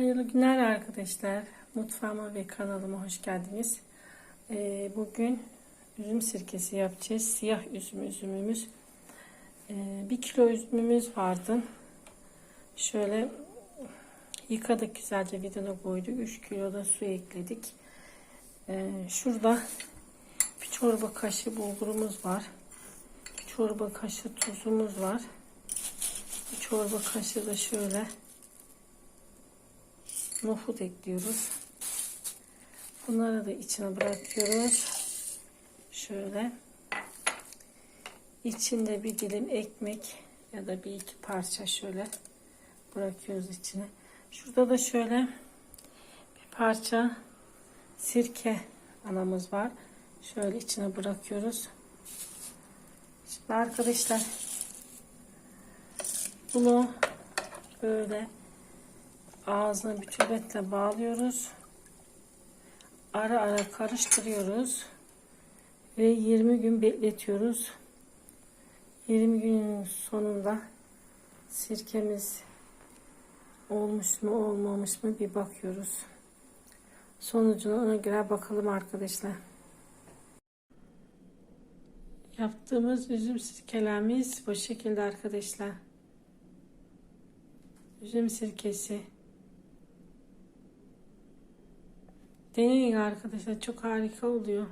Hayırlı günler arkadaşlar. Mutfağıma ve kanalıma hoş geldiniz. Ee, bugün üzüm sirkesi yapacağız. Siyah üzüm üzümümüz. Ee, bir kilo üzümümüz vardı. Şöyle yıkadık güzelce vidana koyduk. 3 kilo da su ekledik. Ee, şurada bir çorba kaşığı bulgurumuz var. Bir çorba kaşığı tuzumuz var. Bir çorba kaşığı da şöyle nohut ekliyoruz. Bunları da içine bırakıyoruz. Şöyle. İçinde bir dilim ekmek ya da bir iki parça şöyle bırakıyoruz içine. Şurada da şöyle bir parça sirke anamız var. Şöyle içine bırakıyoruz. Şimdi arkadaşlar bunu böyle ağzına bir tübetle bağlıyoruz. Ara ara karıştırıyoruz. Ve 20 gün bekletiyoruz. 20 günün sonunda sirkemiz olmuş mu olmamış mı bir bakıyoruz. Sonucuna ona göre bakalım arkadaşlar. Yaptığımız üzüm sirkelerimiz bu şekilde arkadaşlar. Üzüm sirkesi. Deneyin arkadaşlar çok harika oluyor.